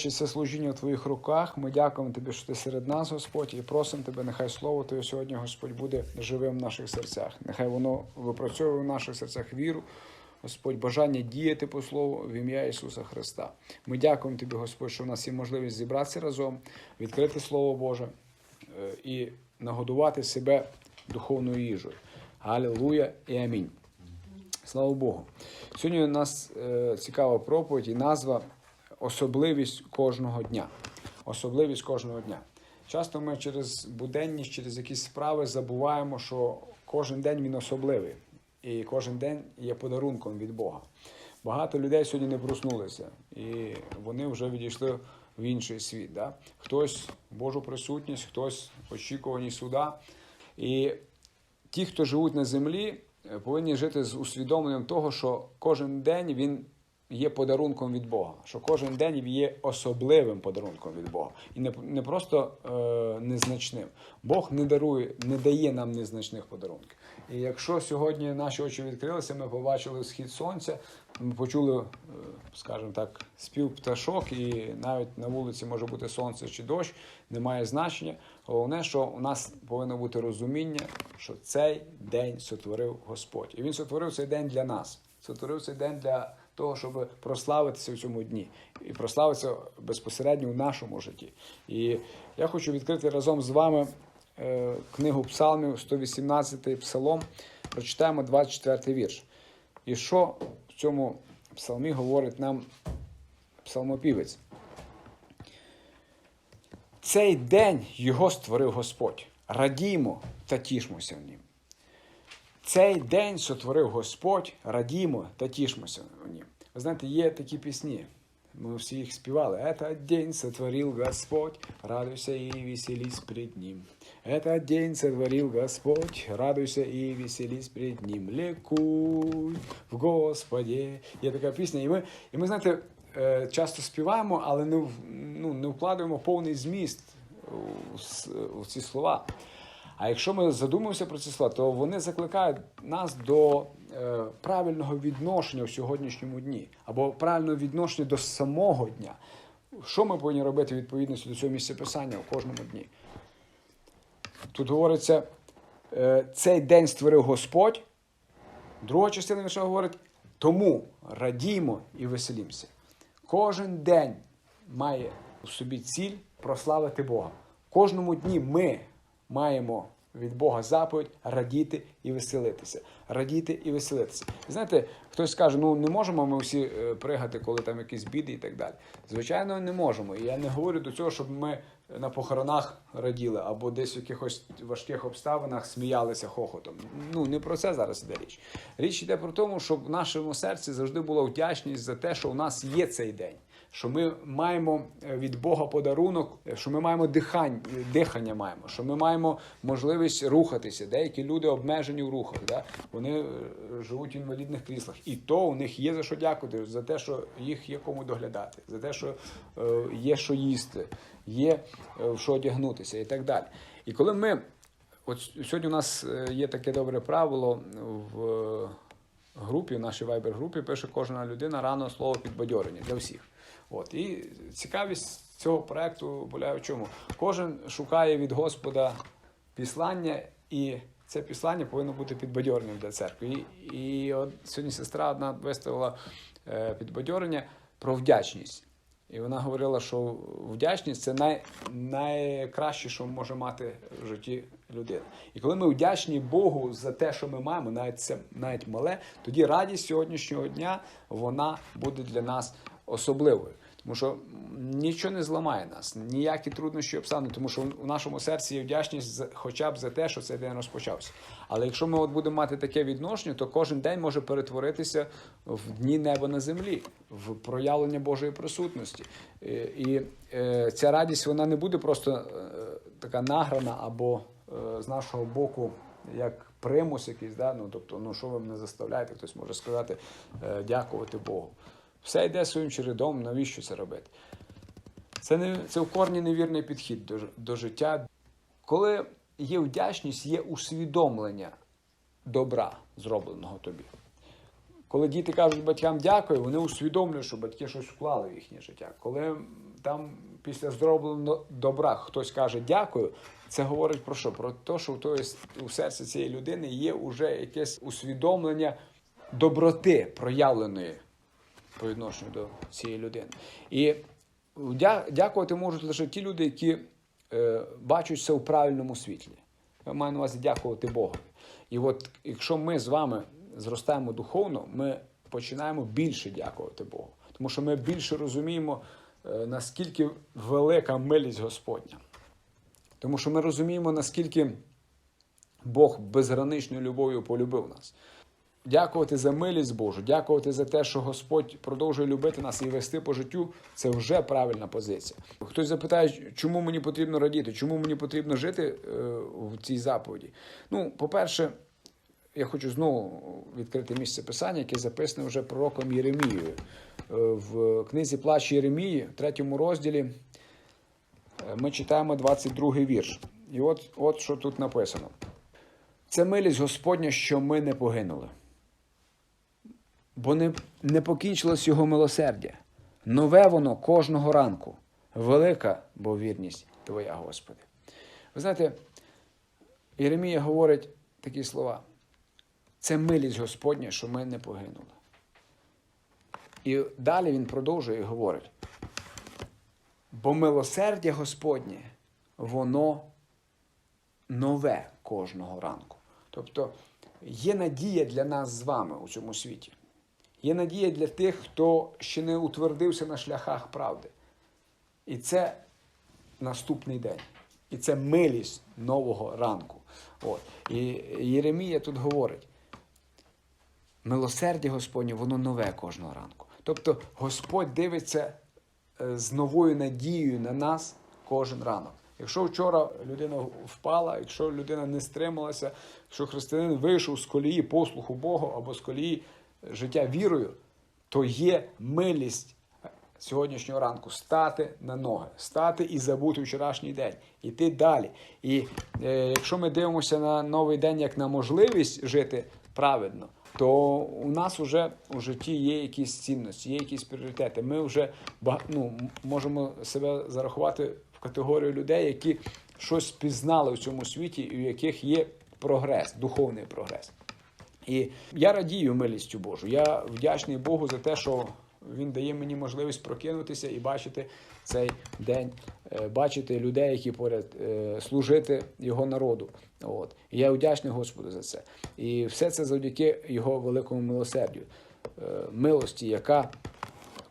Отче, це служіння в Твоїх руках. Ми дякуємо Тобі, що ти серед нас, Господь, і просимо Тебе, нехай Слово Твоє сьогодні, Господь, буде живим в наших серцях. Нехай воно випрацьовує в наших серцях віру, Господь, бажання діяти по Слову в ім'я Ісуса Христа. Ми дякуємо Тобі, Господь, що в нас є можливість зібратися разом, відкрити Слово Боже е, і нагодувати себе духовною їжею. Алілуя і амінь. Слава Богу. Сьогодні у нас е, цікава проповідь і назва Особливість кожного дня. Особливість кожного дня. Часто ми через буденність, через якісь справи забуваємо, що кожен день він особливий, і кожен день є подарунком від Бога. Багато людей сьогодні не проснулися, і вони вже відійшли в інший світ. Да? Хтось Божу присутність, хтось в очікуванні суда. І ті, хто живуть на землі, повинні жити з усвідомленням того, що кожен день він є подарунком від Бога, що кожен день є особливим подарунком від Бога. І не, не просто е, незначним. Бог не дарує, не дає нам незначних подарунків. І якщо сьогодні наші очі відкрилися, ми побачили схід сонця, ми почули, е, скажімо так, спів пташок, і навіть на вулиці може бути сонце чи дощ, немає значення. Головне, що у нас повинно бути розуміння, що цей день сотворив Господь. І Він сотворив цей день для нас. Сотворив цей день для того, щоб прославитися в цьому дні і прославитися безпосередньо в нашому житті. І я хочу відкрити разом з вами е, книгу Псалмів, 118 псалом. Прочитаємо 24 вірш. І що в цьому псалмі говорить нам псалмопівець? Цей день його створив Господь. Радімо та тішмося в нім. Цей день сотворив Господь, радімо та тішмося в нім. Ви знаєте, є такі пісні. Ми всі їх співали. Этот день сотворил Господь, радуйся и веселись пред Ним. Этот день сотворил Господь, радуйся и веселись пред Ним. Ликуй в Господі. Є така пісня. І ми, і ми знаєте, е, часто співаємо, але не, ну, не вкладаємо повний зміст у ці слова. А якщо ми задумаємося про ці слова, то вони закликають нас до е, правильного відношення в сьогоднішньому дні, або правильного відношення до самого дня. Що ми повинні робити відповідності до цього місця писання в кожному дні? Тут говориться, е, цей день створив Господь. Друга частина вірша говорить, тому радіймо і веселімося. Кожен день має у собі ціль прославити Бога. Кожному дні ми маємо від Бога заповідь радіти і веселитися. Радіти і веселитися. Знаєте, хтось скаже, ну не можемо ми всі е, пригати, коли там якісь біди і так далі. Звичайно, не можемо. І я не говорю до цього, щоб ми на похоронах раділи або десь в якихось важких обставинах сміялися хохотом. Ну не про це зараз іде річ. Річ йде про тому, щоб в нашому серці завжди була вдячність за те, що у нас є цей день. Що ми маємо е, від Бога подарунок, е, що ми маємо дихання, дихання маємо, що ми маємо можливість рухатися. Деякі люди обмежені в рухах, да? вони е, живуть в інвалідних кріслах. І то у них є за що дякувати, за те, що їх є кому доглядати, за те, що є що їсти, є в що одягнутися і так далі. І коли ми, от сьогодні у нас є таке добре правило в групі, в нашій вайбер-групі пише кожна людина рано слово підбадьорення для всіх. От. І цікавість цього проекту полягає в чому? Кожен шукає від Господа післання, і це післання повинно бути підбадьоренням для церкви. І, і от сьогодні сестра одна виставила е, підбадьорення про вдячність. І вона говорила, що вдячність це най, найкраще, що може мати в житті людина. І коли ми вдячні Богу за те, що ми маємо, навіть це навіть мале, тоді радість сьогоднішнього дня вона буде для нас особливою. Тому що нічого не зламає нас, ніякі труднощі обставини, тому що у нашому серці є вдячність хоча б за те, що цей день розпочався. Але якщо ми от будемо мати таке відношення, то кожен день може перетворитися в дні неба на землі, в проявлення Божої присутності. І, і е, ця радість вона не буде просто е, така награна або е, з нашого боку як примус якийсь, да? ну, тобто, ну що ви мене заставляєте, хтось може сказати, е, дякувати Богу. Все йде своїм чередом, навіщо це робити? Це, не, це в корні невірний підхід до, до життя. Коли є вдячність, є усвідомлення добра, зробленого тобі. Коли діти кажуть батькам дякую, вони усвідомлюють, що батьки щось вклали в їхнє життя. Коли там після зробленого добра хтось каже дякую, це говорить про що? Про те, що у серці цієї людини є вже якесь усвідомлення доброти проявленої по відношенню до цієї людини. І дякувати можуть лише ті люди, які е, бачать все в правильному світлі. Я маю на увазі дякувати Богу. І от якщо ми з вами зростаємо духовно, ми починаємо більше дякувати Богу. Тому що ми більше розуміємо, е, наскільки велика милість Господня. Тому що ми розуміємо, наскільки Бог безграничною любов'ю полюбив нас. Дякувати за милість Божу, дякувати за те, що Господь продовжує любити нас і вести по життю, це вже правильна позиція. Хтось запитає, чому мені потрібно радіти, чому мені потрібно жити е, в цій заповіді. Ну, по-перше, я хочу знову відкрити місце писання, яке записане вже пророком Єремією. Е, В книзі Плач Єремії, в третьому розділі, е, ми читаємо 22 вірш. І от, от що тут написано. Це милість Господня, що ми не погинули. Бо не, не покінчилось його милосердя. Нове воно кожного ранку. Велика бо вірність Твоя, Господи. Ви знаєте, Єремія говорить такі слова. Це милість Господня, що ми не погинули. І далі він продовжує і говорить. Бо милосердя Господнє, воно нове кожного ранку. Тобто є надія для нас з вами у цьому світі. Є надія для тих, хто ще не утвердився на шляхах правди. І це наступний день. І це милість нового ранку. От. І Єремія тут говорить: милосердя Господнє, воно нове кожного ранку. Тобто Господь дивиться е, з новою надією на нас кожен ранок. Якщо вчора людина впала, якщо людина не стрималася, якщо християнин вийшов з колії послуху Богу або з колії життя вірою, то є милість сьогоднішнього ранку стати на ноги, стати і забути вчорашній день, іти далі. І е, якщо ми дивимося на новий день як на можливість жити праведно, то у нас вже у житті є якісь цінності, є якісь пріоритети. Ми вже ну, можемо себе зарахувати в категорію людей, які щось пізнали в цьому світі, і у яких є прогрес, духовний прогрес. І я радію милістю Божу. Я вдячний Богу за те, що Він дає мені можливість прокинутися і бачити цей день, е, бачити людей, які поряд е, служити його народу. От. І я вдячний Господу за це. І все це завдяки його великому милосердю, е, милості, яка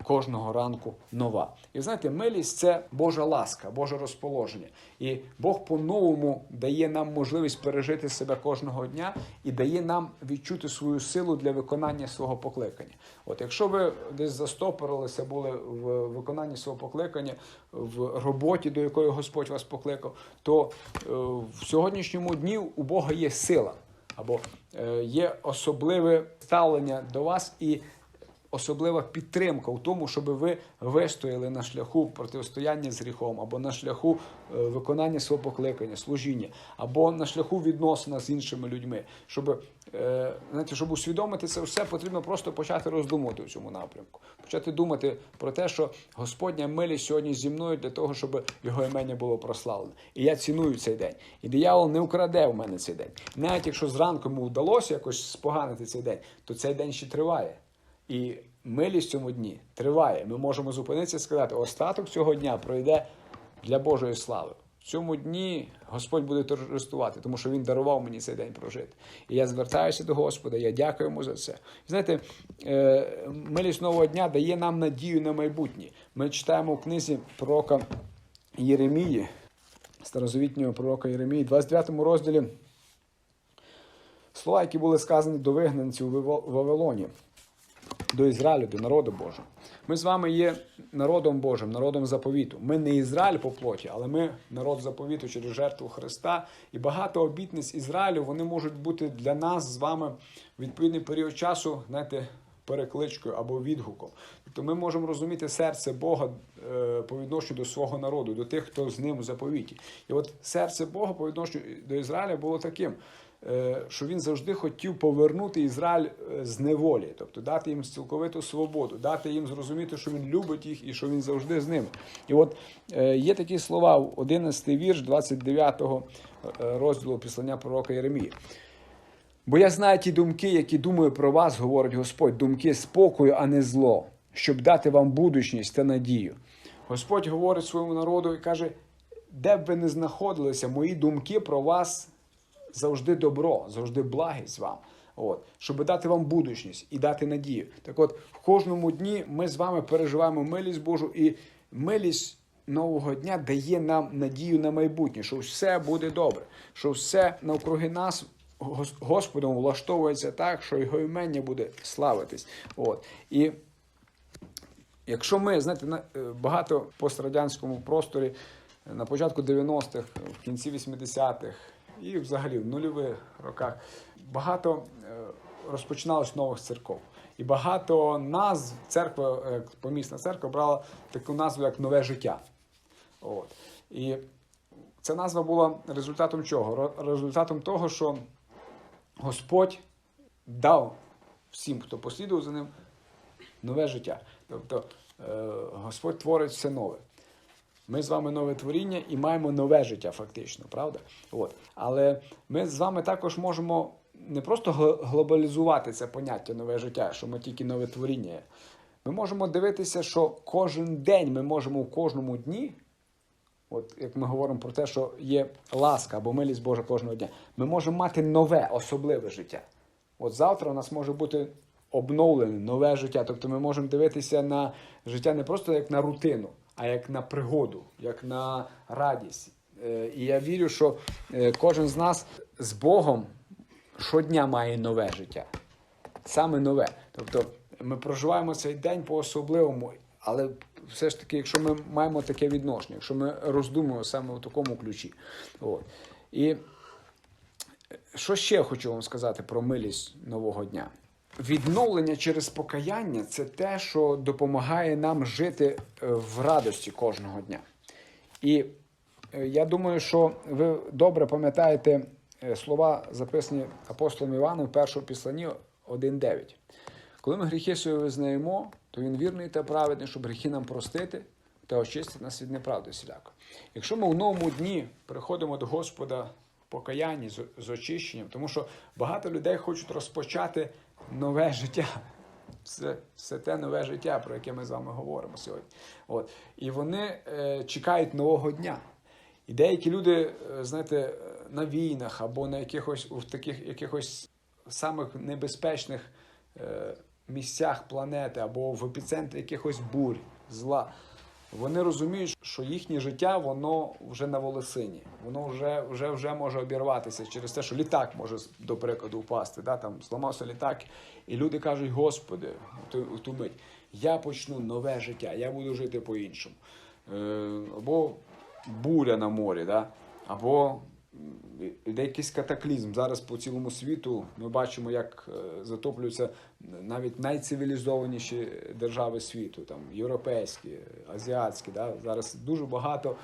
кожного ранку нова. І знаєте, милість це Божа ласка, Боже розположення. І Бог по-новому дає нам можливість пережити себе кожного дня і дає нам відчути свою силу для виконання свого покликання. От якщо ви десь застопорилися були в виконанні свого покликання, в роботі, до якої Господь вас покликав, то е, в сьогоднішньому дні у Бога є сила або е, є особливе ставлення до вас і особлива підтримка у тому, щоб ви вистояли на шляху протистояння з гріхом, або на шляху е, виконання свого покликання, служіння, або на шляху відносина з іншими людьми. Щоб, е, знаєте, щоб усвідомити це все, потрібно просто почати роздумувати в цьому напрямку. Почати думати про те, що Господня милість сьогодні зі мною для того, щоб його імення було прославлене. І я ціную цей день. І диявол не украде в мене цей день. Навіть якщо зранку йому вдалося якось споганити цей день, то цей день ще триває. І милість цьому дні триває. Ми можемо зупинитися і сказати, остаток цього дня пройде для Божої слави. В цьому дні Господь буде торжествувати, тому що Він дарував мені цей день прожити. І я звертаюся до Господа, я дякую йому за це. Знаєте, е, милість нового дня дає нам надію на майбутнє. Ми читаємо в книзі пророка Єремії, старозавітнього пророка Єремії, 29 розділі. Слова, які були сказані до вигнанців у Вавилоні до Ізраїлю, до народу Божого. Ми з вами є народом Божим, народом заповіту. Ми не Ізраїль по плоті, але ми народ заповіту через жертву Христа. І багато обітниць Ізраїлю вони можуть бути для нас з вами в відповідний період часу, знаєте, перекличкою або відгуком. Тобто ми можемо розуміти серце Бога е, по відношенню до свого народу, до тих, хто з ним у заповіті. І от серце Бога по відношенню до Ізраїля було таким. Е, що він завжди хотів повернути Ізраїль е, з неволі, тобто дати їм цілковиту свободу, дати їм зрозуміти, що він любить їх і що він завжди з ними. І от е, є такі слова, 11 вірш 29 розділу післання пророка Єремії. Бо я знаю ті думки, які думаю про вас, говорить Господь, думки спокою, а не зло, щоб дати вам будучність та надію. Господь говорить своєму народу і каже: де б ви не знаходилися, мої думки про вас завжди добро, завжди благість вам. От, щоб дати вам будучність і дати надію. Так от, в кожному дні ми з вами переживаємо милість Божу, і милість нового дня дає нам надію на майбутнє, що все буде добре, що все навкруги нас Господом влаштовується так, що його імення буде славитись. От. І якщо ми, знаєте, е, багато в пострадянському просторі е, на початку 90-х, в кінці 80-х і взагалі в нульових роках багато е, розпочиналось нових церков. І багато назв церква, е, помісна церква брала таку назву, як нове життя. От. І ця назва була результатом чого? Результатом того, що Господь дав всім, хто послідував за ним, нове життя. Тобто е, Господь творить все нове. Ми з вами нове творіння і маємо нове життя, фактично, правда? От. Але ми з вами також можемо не просто глобалізувати це поняття нове життя, що ми тільки нове творіння. Ми можемо дивитися, що кожен день ми можемо в кожному дні От як ми говоримо про те, що є ласка або милість Божа кожного дня, ми можемо мати нове, особливе життя. От завтра у нас може бути обновлене нове життя. Тобто ми можемо дивитися на життя не просто як на рутину, а як на пригоду, як на радість. Е, І я вірю, що е, кожен з нас з Богом щодня має нове життя саме нове. Тобто ми проживаємо цей день по-особливому, але все ж таки, якщо ми маємо таке відношення, якщо ми роздумуємо саме в такому ключі. От. І що ще хочу вам сказати про милість нового дня? Відновлення через покаяння це те, що допомагає нам жити е, в радості кожного дня. І е, я думаю, що ви добре пам'ятаєте е, слова, записані апостолом Іваном в першому післанні 1.9. Коли ми гріхи свої визнаємо, то він вірний та праведний, щоб гріхи нам простити та очистити нас від неправди всіляко. Якщо ми в новому дні приходимо до Господа покаянні з, з очищенням, тому що багато людей хочуть розпочати нове життя. Це, це те нове життя, про яке ми з вами говоримо сьогодні. От. І вони е, чекають нового дня. І деякі люди, е, знаєте, на війнах або на якихось в таких якихось самих небезпечних е, місцях планети, або в епіцентрі якихось бурь, зла. Вони розуміють, що їхнє життя воно вже на волосині, воно вже вже, вже може обірватися через те, що літак може до прикладу впасти. Да? Там зламався літак, і люди кажуть: Господи, ту, ту мить, я почну нове життя, я буду жити по-іншому. Е, або буря на морі, да? або йде якийсь катаклізм. Зараз по цілому світу ми бачимо, як е, затоплюються навіть найцивілізованіші держави світу, там європейські, азіатські. Да? Зараз дуже багато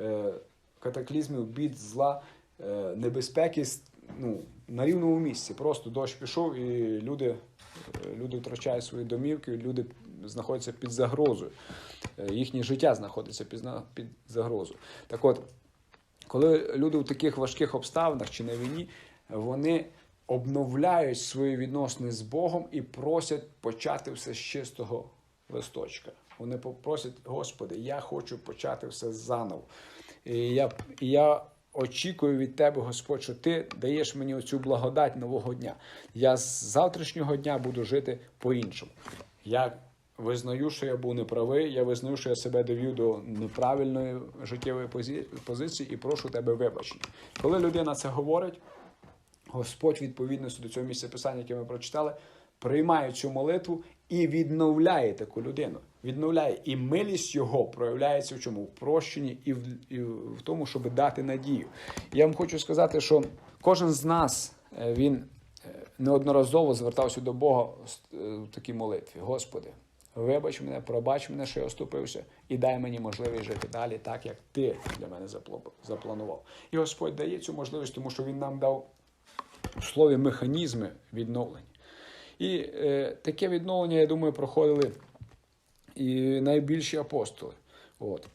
е, катаклізмів, бід, зла, е, небезпеки ну, на рівному місці. Просто дощ пішов, і люди, люди втрачають свої домівки, люди знаходяться під загрозою. Їхнє життя знаходиться під, під загрозою. Так от, коли люди в таких важких обставинах чи на війні, вони обновляють свої відносини з Богом і просять почати все з чистого листочка. Вони попросять, Господи, я хочу почати все заново. І я, я очікую від Тебе, Господь, що Ти даєш мені оцю благодать нового дня. Я з завтрашнього дня буду жити по-іншому. Я визнаю, що я був неправий, я визнаю, що я себе довів до неправильної життєвої позиції і прошу тебе вибачення. Коли людина це говорить, Господь, відповідно до цього місця писання, яке ми прочитали, приймає цю молитву і відновляє таку людину. Відновляє. І милість його проявляється в чому? В прощенні і в, і в тому, щоб дати надію. Я вам хочу сказати, що кожен з нас е, він е, неодноразово звертався до Бога е, в такій молитві. Господи, вибач мене, пробач мене, що я оступився, і дай мені можливість жити далі, так як ти для мене запланував. І Господь дає цю можливість, тому що Він нам дав в слові механізми відновлення. І е, таке відновлення, я думаю, проходили і найбільші апостоли. От.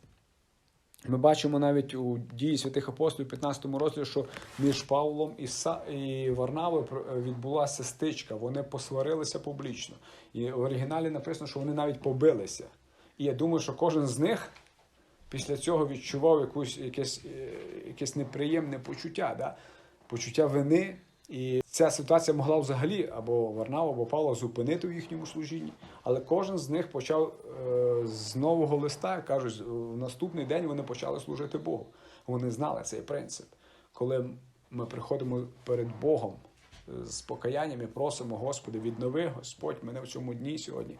Ми бачимо навіть у дії святих апостолів, 15 розділі, що між Павлом і, Са... і Варнавою відбулася стичка. Вони посварилися публічно. І в оригіналі написано, що вони навіть побилися. І я думаю, що кожен з них після цього відчував якусь, якесь, е, якесь неприємне почуття, да? почуття вини. І ця ситуація могла взагалі або Варнава, або Павла зупинити в їхньому служінні. Але кожен з них почав е, з нового листа, кажуть, в наступний день вони почали служити Богу. Вони знали цей принцип. Коли ми приходимо перед Богом е, з покаянням і просимо, Господи, віднови Господь мене в цьому дні сьогодні.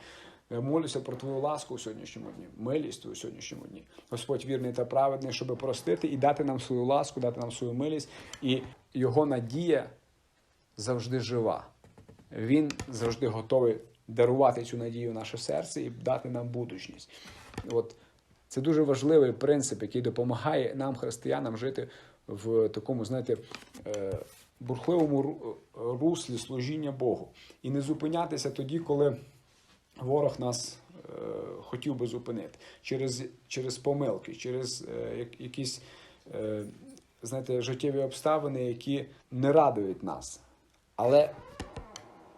Я молюся про Твою ласку у сьогоднішньому дні, милість у сьогоднішньому дні. Господь вірний та праведний, щоб простити і дати нам свою ласку, дати нам свою милість. І його надія завжди жива. Він завжди готовий дарувати цю надію в наше серце і дати нам будучність. От це дуже важливий принцип, який допомагає нам, християнам, жити в такому, знаєте, е, бурхливому руслі служіння Богу. І не зупинятися тоді, коли ворог нас е, хотів би зупинити через, через помилки, через е, якісь знаєте, життєві обставини, які не радують нас. Але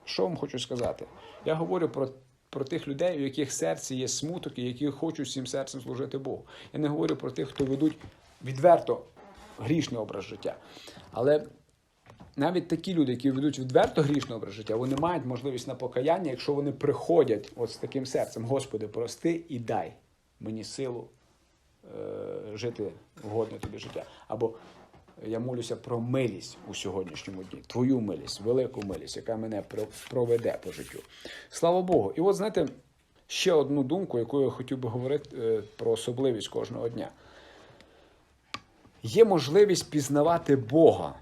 що вам хочу сказати? Я говорю про, про тих людей, у яких серці є смуток і які хочуть всім серцем служити Богу. Я не говорю про тих, хто ведуть відверто грішний образ життя. Але навіть такі люди, які ведуть відверто грішний образ життя, вони мають можливість на покаяння, якщо вони приходять от з таким серцем: Господи, прости і дай мені силу е, жити вгодне тобі життя. Або я молюся про милість у сьогоднішньому дні, твою милість, велику милість, яка мене проведе по життю. Слава Богу. І от знаєте, ще одну думку, яку я хотів би говорити е, про особливість кожного дня. Є можливість пізнавати Бога.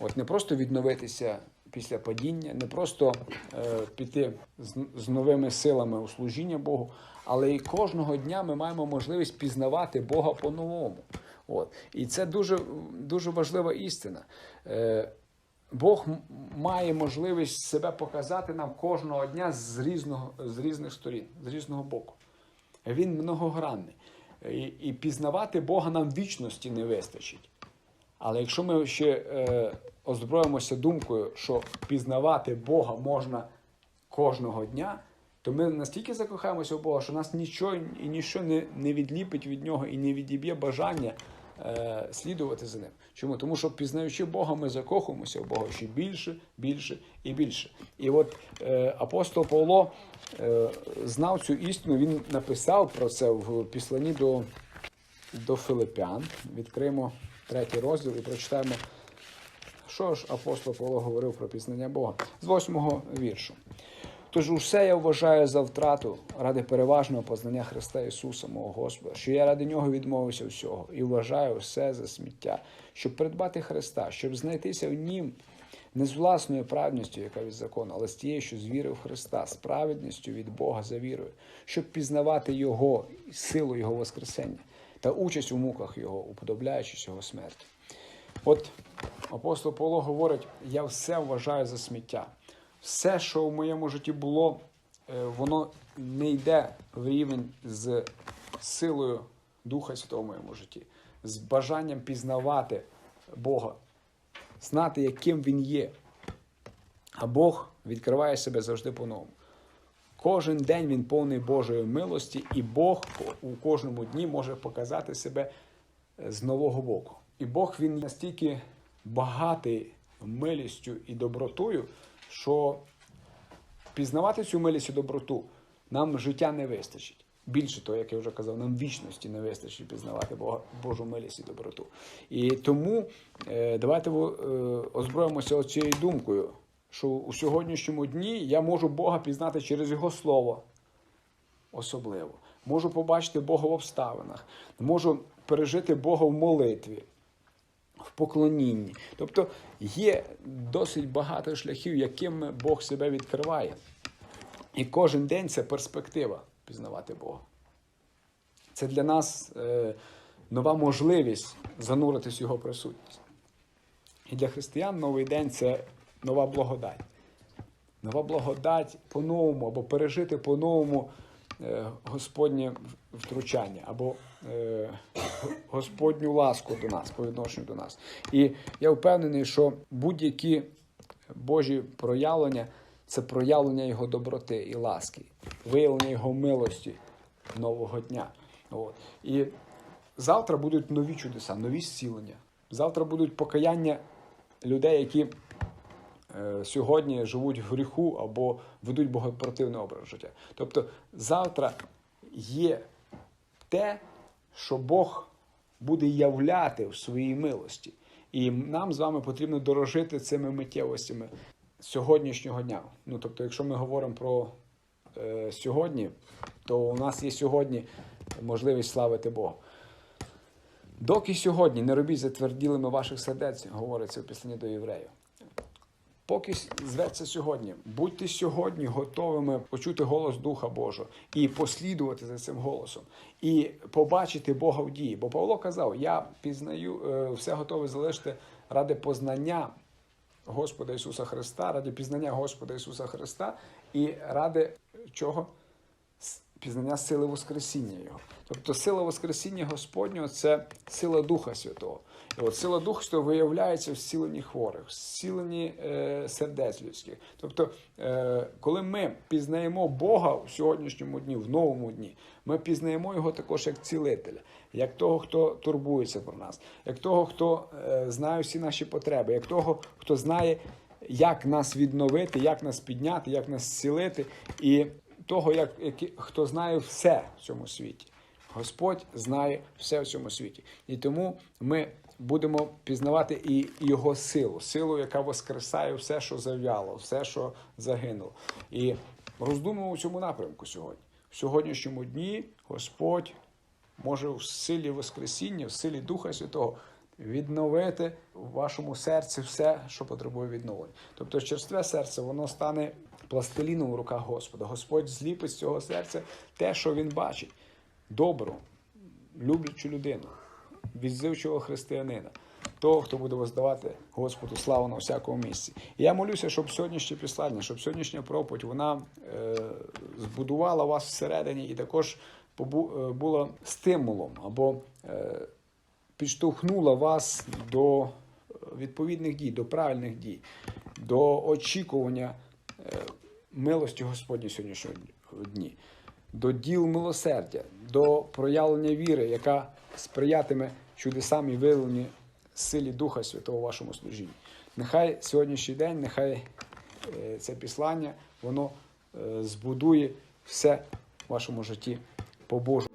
От не просто відновитися після падіння, не просто е, піти з, з новими силами у служіння Богу, але і кожного дня ми маємо можливість пізнавати Бога по-новому. От. І це дуже, дуже важлива істина. Е, Бог має можливість себе показати нам кожного дня з, різного, з різних сторін, з різного боку. Він многогранний. І, і пізнавати Бога нам вічності не вистачить. Але якщо ми ще е, озброїмося думкою, що пізнавати Бога можна кожного дня, то ми настільки закохаємося в Бога, що нас нічого і ніщо не, не відліпить від нього і не відіб'є бажання е, слідувати за ним. Чому? Тому що пізнаючи Бога, ми закохуємося в Бога ще більше, більше і більше. І от е, апостол Павло е, знав цю істину, він написав про це в післанні до до Филипян. Відкриємо третій розділ і прочитаємо, що ж апостол Павло говорив про пізнання Бога з восьмого віршу. Тож усе я вважаю за втрату ради переважного познання Христа Ісуса, мого Господа, що я ради нього відмовився всього і вважаю все за сміття, щоб придбати Христа, щоб знайтися в Нім не з власною праведністю, яка від закону, але з тією, що з віри в Христа, з праведністю від Бога за вірою, щоб пізнавати Його силу Його Воскресення та участь у муках Його, уподобляючись Його смерті. От апостол Павло говорить: я все вважаю за сміття. Все, що в моєму житті було, е, воно не йде в рівень з силою Духа Святого в моєму житті, з бажанням пізнавати Бога, знати, яким Він є. А Бог відкриває себе завжди по-новому. Кожен день він повний Божої милості, і Бог у кожному дні може показати себе з нового боку. І Бог він настільки багатий милістю і добротою, що пізнавати цю милість і доброту нам життя не вистачить. Більше того, як я вже казав, нам вічності не вистачить пізнавати Божу милість і доброту. І тому е, давайте е, озброїмося цією думкою, що у сьогоднішньому дні я можу Бога пізнати через Його Слово особливо. Можу побачити Бога в обставинах, можу пережити Бога в молитві, в поклонінні. Тобто є досить багато шляхів, якими Бог себе відкриває. І кожен день це перспектива пізнавати Бога. Це для нас е, нова можливість зануритись в Його присутність. І для християн новий день це нова благодать. Нова благодать по-новому, або пережити по-новому Господнє втручання, або е, Господню ласку до нас, по відношенню до нас. І я впевнений, що будь-які Божі проявлення це проявлення Його доброти і ласки, виявлення Його милості нового дня. От. І завтра будуть нові чудеса, нові зцілення. Завтра будуть покаяння людей, які е, сьогодні живуть в гріху або ведуть богопротивний образ життя. Тобто завтра є те, що Бог буде являти в своїй милості. І нам з вами потрібно дорожити цими миттєвостями сьогоднішнього дня. Ну тобто, якщо ми говоримо про е, сьогодні, то у нас є сьогодні можливість славити Бога. Доки сьогодні не робіть затверділими ваших сердець, говориться в післанні до євреїв. Поки зветься сьогодні, будьте сьогодні готовими почути голос Духа Божого і послідувати за цим голосом, і побачити Бога в дії. Бо Павло казав: Я пізнаю е, все готове залишити ради познання Господа Ісуса Христа, ради пізнання Господа Ісуса Христа і ради чого? Пізнання сили Воскресіння Його. Тобто сила Воскресіння Господнього це сила Духа Святого. І от сила Духа Святого виявляється в зціленні хворих, в зціленні е, сердець людських. Тобто, е, коли ми пізнаємо Бога в сьогоднішньому дні, в новому дні, ми пізнаємо його також як цілителя, як того, хто турбується про нас, як того, хто е, знає всі наші потреби, як того, хто знає, як нас відновити, як нас підняти, як нас зцілити, і того, як, які- хто знає все в цьому світі. Господь знає все в цьому світі. І тому ми будемо пізнавати і його силу, силу, яка воскресає все, що зав'яло, все, що загинуло. І роздумуємо в цьому напрямку сьогодні. В сьогоднішньому дні Господь може в силі Воскресіння, в силі Духа Святого відновити в вашому серці все, що потребує відновлення. Тобто черстве серце, воно стане пластиліном у руках Господа. Господь зліпить з цього серця те, що він бачить. Добру, люблячу людину, відзивчого християнина, того, хто буде воздавати Господу славу на всякому місці. І я молюся, щоб сьогоднішнє післання, щоб сьогоднішня проповідь вона е, збудувала вас всередині і також побу- е, була стимулом або е, підштовхнула вас до е, відповідних дій, до правильних дій, до очікування е, милості Господні сьогоднішнього дні, до діл милосердя, до проявлення віри, яка сприятиме чудесам і виявленню силі Духа Святого в вашому служінні. Нехай сьогоднішній день, нехай е, це післання, воно е, збудує все в вашому житті по Божому.